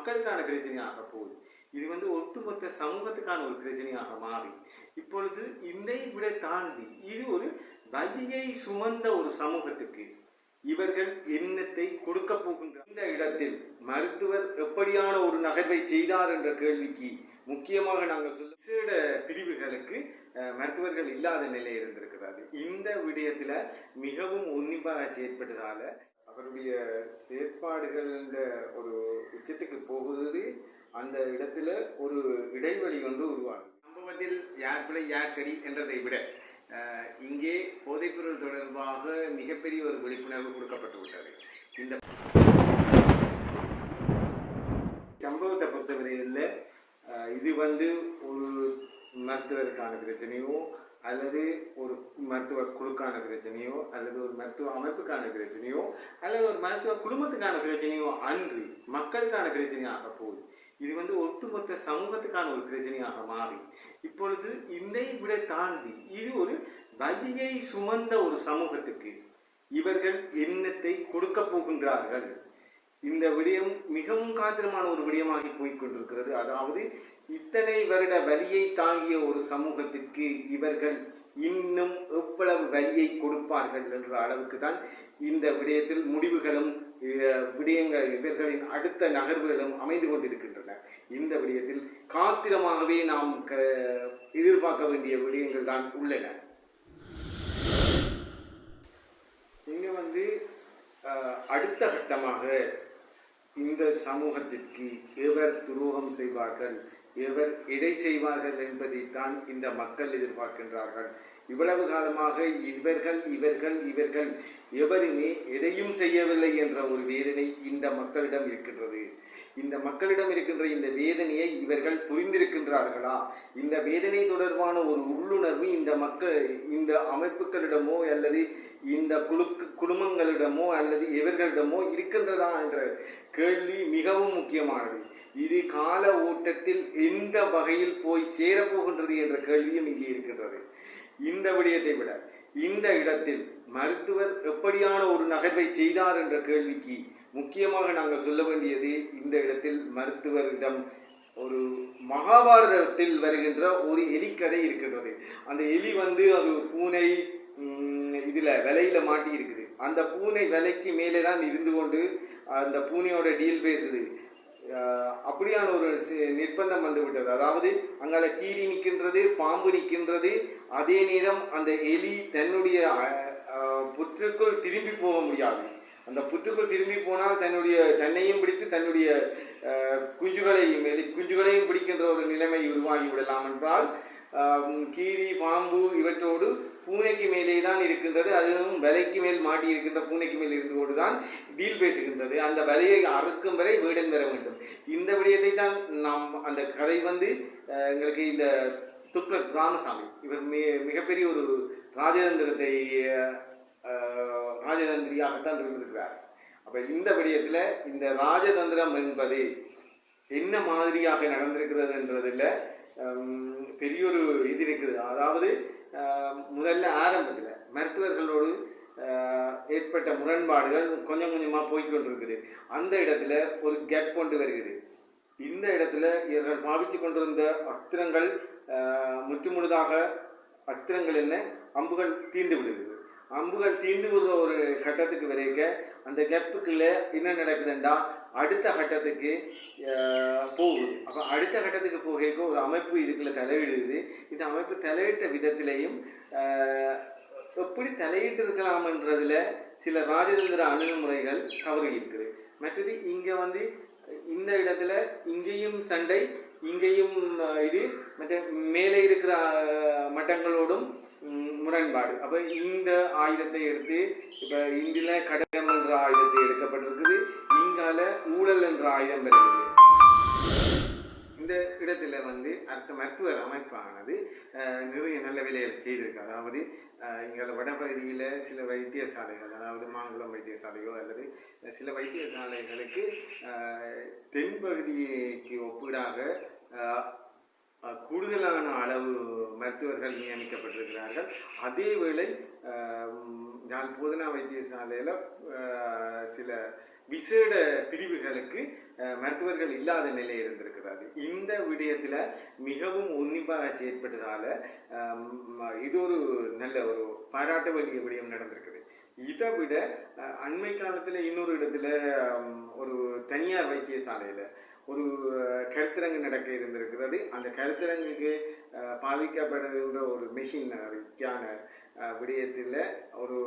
மக்களுக்கான பிரச்சனையாக போகுது. இது வந்து ஒட்டுமொத்த சமூகத்துக்கான ஒரு பிரச்சனையாக மாறி. இப்பொழுது இதை விட தாண்டி இது ஒரு வலியை சுமந்த ஒரு சமூகத்துக்கு இவர்கள் எண்ணத்தை கொடுக்க போகின்ற இந்த இடத்தில் மருத்துவர் எப்படியான ஒரு நகர்வை செய்தார் என்ற கேள்விக்கு முக்கியமாக நாங்கள் சொல்ல விசேட பிரிவுகளுக்கு மருத்துவர்கள் இல்லாத நிலை இருந்திருக்கிறது. இந்த விடயத்தில் மிகவும் உன்னிப்பாக செயற்பட்டதால் அவருடைய செயற்பாடுகள் ஒரு உச்சத்துக்கு போகுது அந்த இடத்துல ஒரு இடைவெளி ஒன்று உருவாகுது. சம்பவத்தில் யார் பிழை யார் சரி என்றதை விட இங்கே போதைப்பொருள் தொடர்பாக மிகப்பெரிய ஒரு விழிப்புணர்வு கொடுக்கப்பட்டு விட்டது. இந்த சம்பவத்தை பொறுத்தவரையில் இது வந்து ஒரு மருத்துவருக்கான பிரச்சனையும் அல்லது ஒரு மருத்துவ குழுக்கான பிரச்சனையோ அல்லது ஒரு மருத்துவ அமைப்புக்கான பிரச்சனையோ அல்லது ஒரு மருத்துவ குடும்பத்துக்கான பிரச்சனையோ அன்று மக்களுக்கான பிரச்சனையாக போகுது. இது வந்து ஒட்டுமொத்த சமூகத்துக்கான ஒரு பிரச்சனையாக மாறி. இப்பொழுது இதை விட தாண்டி இது ஒரு வலியை சுமந்த ஒரு சமூகத்துக்கு இவர்கள் எண்ணத்தை கொடுக்க போகின்றார்கள்? இந்த விடயம் மிகவும் காத்திரமான ஒரு விடயமாகி போய்க் கொண்டிருக்கிறது. அதாவது இத்தனை வருட வலியை தாங்கிய ஒரு சமூகத்திற்கு இவர்கள் இன்னும் எவ்வளவு வலியை கொடுப்பார்கள் என்ற அளவுக்கு தான் இந்த விடயத்தில் முடிவுகளும் விடயங்கள் இவர்களின் அடுத்த நகர்வுகளும் அமைந்து கொண்டிருக்கின்றன. இந்த விடயத்தில் காத்திரமாகவே நாம் க எதிர்பார்க்க வேண்டிய விடயங்கள் தான் உள்ளன. இங்கே வந்து அடுத்த கட்டமாக இந்த சமூகத்திற்கு எவர் துரோகம் செய்வார்கள்? எவர் எதை செய்வார்கள் என்பதைத்தான் இந்த மக்கள் எதிர்பார்க்கின்றார்கள். இவ்வளவு காலமாக இவர்கள் இவர்கள் இவர்கள் எவருமே எதையும் செய்யவில்லை என்ற ஒரு வேதனை இந்த மக்களிடம் இருக்கின்றது. இந்த மக்களிடம் இருக்கின்ற இந்த வேதனையை இவர்கள் புரிந்திருக்கின்றார்களா? இந்த வேதனை தொடர்பான ஒரு உள்ளுணர்வு இந்த மக்கள் இந்த அமைப்புகளிடமோ அல்லது இந்த குழு குடும்பங்களிடமோ அல்லது இவர்களிடமோ இருக்கின்றதா என்ற கேள்வி மிகவும் முக்கியமானது. இது கால ஓட்டத்தில் எந்த வகையில் போய் சேரப்போகின்றது என்ற கேள்வியும் இங்கே இருக்கின்றது. இந்த விடயத்தை விட இந்த இடத்தில் மருத்துவர் எப்படியான ஒரு நகர்வை செய்தார் என்ற கேள்விக்கு முக்கியமாக நாங்கள் சொல்ல வேண்டியது இந்த இடத்தில் மருத்துவரிடம் ஒரு மகாபாரதத்தில் வருகின்ற ஒரு எலிக்கதை இருக்கின்றது. அந்த எலி வந்து அது பூனை இதில் விலையில் மாட்டி இருக்குது அந்த பூனை விலைக்கு மேலே தான் இருந்து கொண்டு அந்த பூனையோட டீல் பேசுது. அப்படியான ஒரு சி- நிர்பந்தம் வந்துவிட்டது அதாவது அங்கால கீரி நிற்கின்றது பாம்பு நிற்கின்றது அதே நேரம் அந்த எலி தன்னுடைய புற்றுக்குள் திரும்பி போக முடியாது. அந்த புற்றுக்குள் திரும்பி போனால் தன்னுடைய தன்னையும் பிடித்து தன்னுடைய குஞ்சுகளையும் எலி குஞ்சுகளையும் பிடிக்கின்ற ஒரு நிலைமை உருவாகி விடலாம் என்றால் கீரி பாம்பு இவற்றோடு பூனைக்கு மேலே தான் இருக்கின்றது. அதுவும் விலைக்கு மேல் மாட்டி இருக்கின்ற பூனைக்கு மேல் இருந்து கொண்டு தான் டீல் பேசுகின்றது. அந்த விலையை அறுக்கும் வரை வீடன் பெற வேண்டும். இந்த விடயத்தை தான் நாம் அந்த கதை வந்து எங்களுக்கு இந்த துக்ளக் ராமசாமி இவர் மிக மிகப்பெரிய ஒரு ராஜதந்திரத்தை ராஜதந்திரியாகத்தான் இருந்திருக்கிறார். அப்போ இந்த விடயத்தில் இந்த ராஜதந்திரம் என்பது என்ன மாதிரியாக நடந்திருக்கிறது என்றதில் பெரிய ஒரு இது இருக்குது. அதாவது முதல்ல ஆரம்பத்தில் மருத்துவர்களோடு ஏற்பட்ட முரண்பாடுகள் கொஞ்சம் கொஞ்சமாக போய்க்கொண்டிருக்குது. அந்த இடத்துல ஒரு கேப் கொண்டு வருகிறது. இந்த இடத்துல இவர்கள் பாவிச்சு கொண்டிருந்த அஸ்திரங்கள் முற்றுமுழுதாக அஸ்திரங்கள் என்ன? அம்புகள் தீர்ந்து விடுகிறது அம்புகள் தீர்ந்து விடுற ஒரு கட்டத்துக்கு வரைக்க அந்த கேப்புக்குள்ளே என்ன நடக்குதுண்டா? அடுத்த கட்டத்துக்கு போகுது. அப்போ அடுத்த கட்டத்துக்கு போகைக்கு ஒரு அமைப்பு இதுக்குள்ள தலையிடுது. இந்த அமைப்பு தலையிட்ட விதத்திலையும் எப்படி தலையிட்டு இருக்கலாம்ன்றதுல சில ராஜதந்திர அணுகுமுறைகள் தவறு இருக்குது மற்றது இங்கே வந்து இந்த இடத்துல இங்கேயும் சண்டை இங்கேயும் இது மற்ற மேலே இருக்கிற மட்டங்களோடும் முரண்பாடு. அப்போ இந்த ஆயுதத்தை எடுத்து இப்போ இந்தியில கடகம் என்ற ஆயுதத்தை எடுக்கப்பட்டிருக்குது. இங்கால ஊழல் என்ற ஆயுதம் வருகிறது. இந்த இடத்துல வந்து அரசு மருத்துவர் அமைப்பானது நிறைய நல்ல வேலைகள் செய்திருக்கு. அதாவது அஹ், இங்கே வடபகுதியில் சில வைத்தியசாலைகள் அதாவது மாங்குளம் வைத்தியசாலையோ அல்லது சில வைத்தியசாலைகளுக்கு தென்பகுதிக்கு ஒப்பீடாக கூடுதலான அளவு மருத்துவர்கள் நியமிக்கப்பட்டிருக்கிறார்கள். அதேவேளை நான் யாழ் போதனா வைத்தியசாலையில் சில விசேட பிரிவுகளுக்கு மருத்துவர்கள் இல்லாத நிலை இருந்திருக்கிறது. இந்த விடயத்தில் மிகவும் உன்னிப்பாக செயற்பட்டதால் இது ஒரு நல்ல ஒரு பாராட்ட வேண்டிய விடயம் நடந்திருக்குது. இதை விட அண்மை காலத்தில் இன்னொரு இடத்துல ஒரு தனியார் வைத்தியசாலையில் ஒரு கருத்தரங்கு நடக்க இருந்திருக்கிறது. அந்த கருத்தரங்குக்கு அஹ், பாவிக்கப்படுகின்ற ஒரு மெஷின் வித்தியான விடயத்தில் ஒரு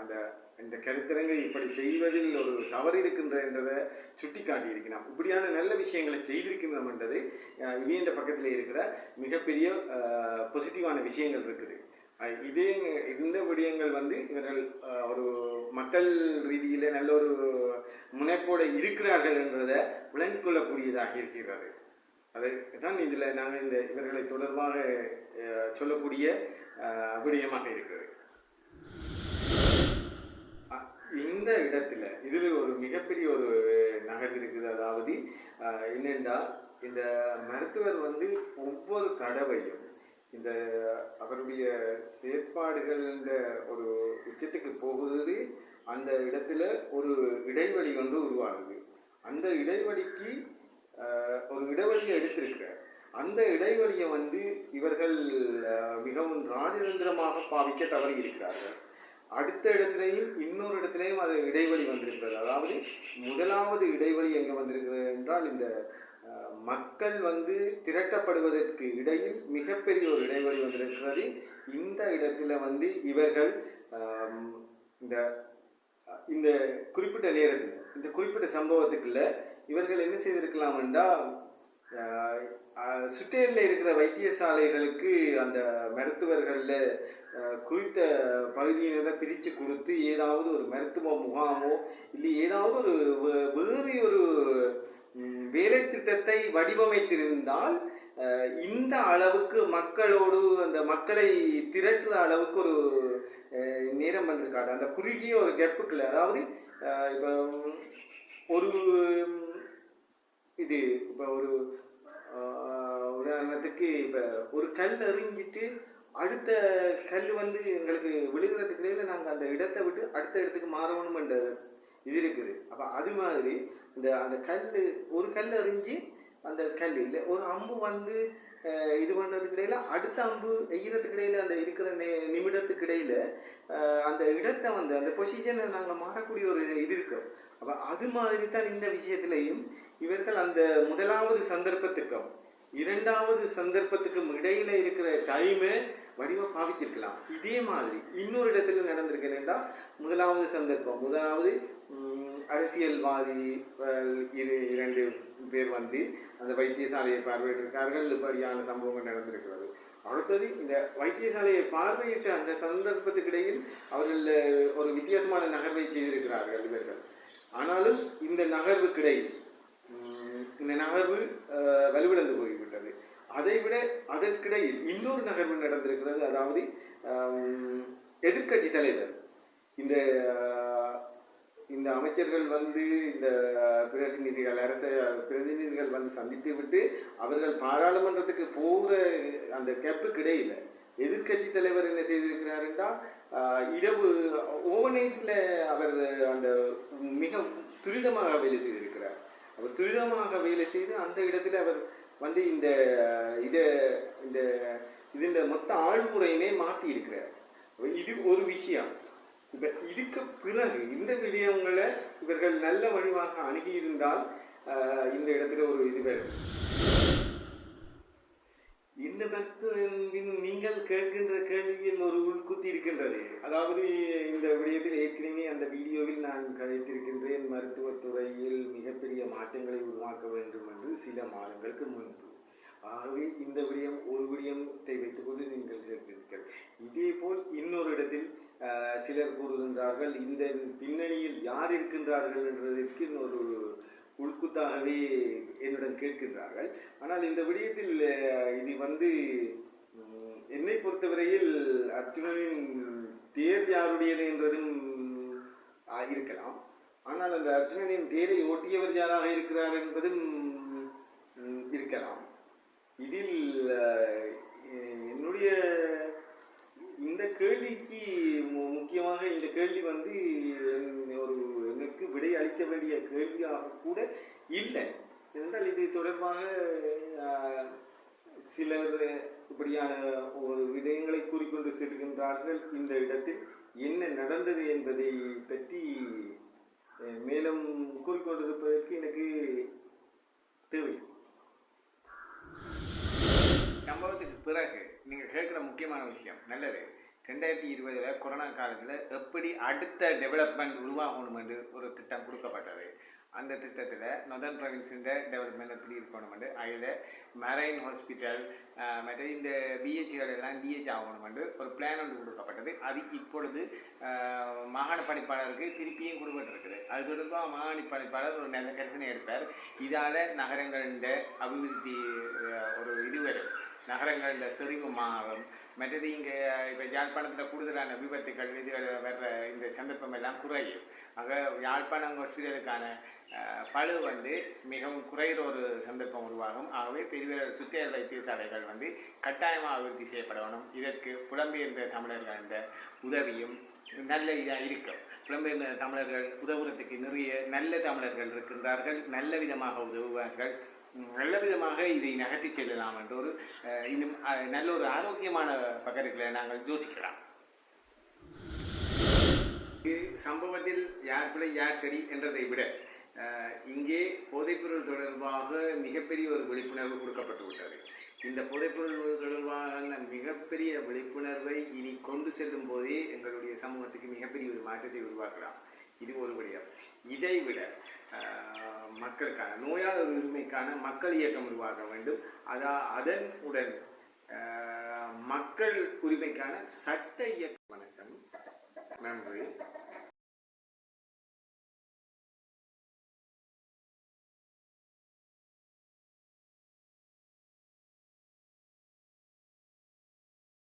அந்த இந்த கருத்தரங்கை இப்படி செய்வதில் ஒரு தவறு இருக்கின்ற என்றதை சுட்டி காட்டியிருக்கிறோம் இப்படியான நல்ல விஷயங்களை செய்திருக்கின்றோம் என்றது அஹ், இவையின் பக்கத்தில் இருக்கிற மிகப்பெரிய பாசிட்டிவான விஷயங்கள் இருக்குது. இதே இந்த விடயங்கள் வந்து இவர்கள் ஒரு மக்கள் ரீதியில் நல்ல ஒரு முனைப்போடு இருக்கிறார்கள் என்றதை விளங்கிக் கொள்ளக்கூடியதாக இருக்கிறது அதை தான் இதில் நாங்கள் இந்த இவர்களை தொடர்பாக சொல்லக்கூடிய விடயமாக இருக்கிறது. இந்த இடத்துல இதில் ஒரு மிகப்பெரிய ஒரு நகர்வு இருக்குது. அதாவது என்னென்றால் இந்த மருத்துவர் வந்து ஒவ்வொரு தடவையும் இந்த அவருடைய செயற்பாடுகள் ஒரு உச்சத்துக்கு போகுது அந்த இடத்துல ஒரு இடைவெளி ஒன்று உருவாகுது. அந்த இடைவெளிக்கு ஒரு இடைவெளியை எடுத்திருக்கிறார். அந்த இடைவெளியை வந்து இவர்கள் மிகவும் ராஜதந்திரமாக பாவிக்க தவறி இருக்கிறார்கள். அடுத்த இடத்துலையும் இன்னொரு இடத்துலையும் அது இடைவெளி வந்திருக்கிறது. அதாவது முதலாவது இடைவெளி எங்கே வந்திருக்கிறது என்றால் இந்த மக்கள் வந்து திரட்டப்படுவதற்கு இடையில் மிகப்பெரிய ஒரு இடைவெளி வந்திருக்கிறது. இந்த இடத்துல வந்து இவர்கள் இந்த இந்த குறிப்பிட்ட நேரத்தில் இந்த குறிப்பிட்ட சம்பவத்துக்குள்ள இவர்கள் என்ன செய்திருக்கலாம் என்றால் ஆஹ், இருக்கிற வைத்தியசாலைகளுக்கு அந்த மருத்துவர்களில் குறித்த பகுதியினரை பிரித்து கொடுத்து ஏதாவது ஒரு மருத்துவ முகாமோ இல்லை ஏதாவது ஒரு வேறு ஒரு வேலை திட்டத்தை வடிவமைத்திருந்தால் இந்த அளவுக்கு மக்களோடு அந்த மக்களை திரட்டுற அளவுக்கு ஒரு நேரம் வந்திருக்காது. அந்த குறுகிய ஒரு கெப்புக்குள்ள அதாவது இப்போ ஒரு இது இப்போ ஒரு உதாரணத்துக்கு இப்போ ஒரு கல் எறிஞ்சிட்டு அடுத்த கல் வந்து எங்களுக்கு விழுகிறதுக்கு இடையில நாங்கள் அந்த இடத்தை விட்டு அடுத்த இடத்துக்கு மாறணும்ன்ற இது இருக்குது. அப்போ அது மாதிரி இந்த அந்த கல் ஒரு கல் எறிஞ்சு அந்த கல் இல்லை ஒரு அம்பு வந்து பண்ணுறதுக்கு இடையில் அடுத்த அம்பு எய்யறதுக்கு இடையில் அந்த இருக்கிற நே நிமிடத்துக்கு இடையில் அந்த இடத்தை வந்து அந்த பொசிஷனை நாங்கள் மாறக்கூடிய ஒரு இது இருக்கு. அப்போ அது மாதிரி தான் இந்த விஷயத்திலையும் இவர்கள் அந்த முதலாவது சந்தர்ப்பத்துக்கும் இரண்டாவது சந்தர்ப்பத்துக்கும் இடையில இருக்கிற டைமு வடிவம் பாவிச்சிருக்கலாம் இதே மாதிரி இன்னொரு இடத்துல நடந்திருக்கு முதலாவது சந்தர்ப்பம் முதலாவது அரசியல்வாதி இரு இரண்டு பேர் வந்து அந்த வைத்தியசாலையை பார்வையிட்டிருக்கார்கள். இப்படியான சம்பவங்கள் நடந்திருக்கிறது. அடுத்தது இந்த வைத்தியசாலையை பார்வையிட்ட அந்த சந்தர்ப்பத்துக்கிடையில் அவர்கள் ஒரு வித்தியாசமான நகர்வை செய்திருக்கிறார்கள் இவர்கள் ஆனாலும் இந்த நகர்வுக்கிடையில் இந்த நகர்வு வலுவிழந்து போய்விட்டது அதை விட அதற்கிடையில் இன்னொரு நகர்வு நடந்திருக்கிறது. அதாவது எதிர்க்கட்சி தலைவர். இந்த இந்த அமைச்சர்கள் வந்து இந்த பிரதிநிதிகள் அரச பிரதிநிதிகள் வந்து சந்தித்து விட்டு அவர்கள் பாராளுமன்றத்துக்கு போகிற அந்த கேப்புக்கு கிடையில எதிர்க்கட்சி தலைவர் என்ன செய்திருக்கிறார் என்றால் இரவு ஓவநைட்டில் அவர் அந்த மிக துரிதமாக வேலை செய்திருக்கிறார். அவர் துரிதமாக வேலை செய்து அந்த இடத்துல அவர் வந்து இந்த இதை இந்த இதுல மொத்த ஆழ்முறையுமே மாற்றி இருக்கிறார் இது ஒரு விஷயம். இப்போ இதுக்கு பிறகு இந்த விடயங்களை இவர்கள் நல்ல வழிவாக அணுகியிருந்தால் ஆஹ், இந்த இடத்துல ஒரு இது வரும். இந்த மருத்துவத்தின் நீங்கள் கேட்கின்ற கேள்வியில் ஒரு உள்குத்தி இருக்கின்றது. அதாவது இந்த விடயத்தில் ஏற்கனவே அந்த வீடியோவில் நான் கதைத்திருக்கின்றேன் மருத்துவத்துறையில் மிகப்பெரிய மாற்றங்களை உருவாக்க வேண்டும் என்று சில மாதங்களுக்கு முன்பு. ஆகவே இந்த விடயம் ஒரு விடயத்தை வைத்துக்கொண்டு நீங்கள் கேட்கிறீர்கள் இதே போல் இன்னொரு இடத்தில் சிலர் கூறுகின்றார்கள் இந்த பின்னணியில் யார் இருக்கின்றார்கள் என்றதற்கு ஒரு உள்குத்தாகவே என்னுடன் கேட்கின்றார்கள். ஆனால் இந்த விடயத்தில் இது வந்து என்னை பொறுத்தவரையில் அர்ஜுனனின் தேர் யாருடையது என்றதும் இருக்கலாம். ஆனால் அந்த அர்ஜுனனின் தேரை ஓட்டியவர் யாராக இருக்கிறார் என்பதும் இருக்கலாம். இதில் அஹ், என்னுடைய இந்த கேள்விக்கு மு- முக்கியமாக இந்த கேள்வி வந்து என் ஒரு எனக்கு விடை அளிக்க வேண்டிய கேள்வியாக இல்லை. என்றால் இது தொடர்பாக சிலர் இப்படியான ஒரு விடயங்களை கூறிக்கொண்டு செல்கின்றார்கள். இந்த இடத்தில் என்ன நடந்தது என்பதை பற்றி மேலும் கூறிக்கொண்டிருப்பதற்கு எனக்கு தேவை. சம்பவத்துக்கு பிறகு நீங்கள் கேட்குற முக்கியமான விஷயம் நல்லது. ரெண்டாயிரத்தி இருபதில் கொரோனா காலத்தில் எப்படி அடுத்த டெவலப்மெண்ட் உருவாகணும் என்று ஒரு திட்டம் கொடுக்கப்பட்டது. அந்த திட்டத்தில் நொதர்ன் ப்ரொவின்ஸின் டெவலப்மெண்ட் எப்படி இருக்கணுமெண்டு அதில் மெரைன் ஹாஸ்பிட்டல் மற்ற இந்த பிஹெச்கள் எல்லாம் டிஹெச் ஆகணுமெண்டு ஒரு பிளான் ஒன்று கொடுக்கப்பட்டது. அது இப்பொழுது மாகாண பணிப்பாளருக்கு திருப்பியும் கொடுக்கப்பட்டிருக்குது. அது தொடர்பாக மாகாண பணிப்பாளர் ஒரு நல்ல கரிசனை எடுப்பார். இதால் நகரங்களின் அபிவிருத்தி ஒரு இது வரும். நகரங்களில் செறிவுமாகும் மற்றது இங்கே இப்போ யாழ்ப்பாணத்தில் கூடுதலான விபத்துகள் இதுகள் வர்ற இந்த சந்தர்ப்பம் எல்லாம் குறையும். ஆக யாழ்ப்பாணம் ஹாஸ்பிட்டலுக்கான பழு பளு வந்து மிகவும் குறைகிற ஒரு சந்தர்ப்பம் உருவாகும். ஆகவே பெரிய சுத்தியர் வைத்தியசாலைகள் வந்து கட்டாயமாக அபிவிருத்தி செய்யப்பட வேணும் இதற்கு புலம்பெயர்ந்த தமிழர்களின் உதவியும் நல்ல இதாக இருக்கும். புலம்பெயர்ந்த தமிழர்கள் உதவுறதுக்கு நிறைய நல்ல தமிழர்கள் இருக்கின்றார்கள். நல்ல விதமாக உதவுவார்கள். நல்ல விதமாக இதை நகர்த்தி செல்லலாம் என்ற ஒரு இன்னும் நல்ல ஒரு ஆரோக்கியமான பக்கத்துக்களை நாங்கள் யோசிக்கலாம். சம்பவத்தில் யார் பிள்ளை யார் சரி என்றதை விட இங்கே போதைப்பொருள் தொடர்பாக மிகப்பெரிய ஒரு விழிப்புணர்வு கொடுக்கப்பட்டு விட்டது. இந்த போதைப்பொருள் தொடர்பான மிகப்பெரிய விழிப்புணர்வை இனி கொண்டு செல்லும் போதே எங்களுடைய சமூகத்துக்கு மிகப்பெரிய ஒரு மாற்றத்தை உருவாக்கலாம். இது ஒரு விடயம். இதை விட மக்களுக்கான நோயாளர் உரிமைக்கான மக்கள் இயக்கம் உருவாக்க வேண்டும். அதா அதன் உடன் மக்கள் உரிமைக்கான சட்ட இயக்கம் memory.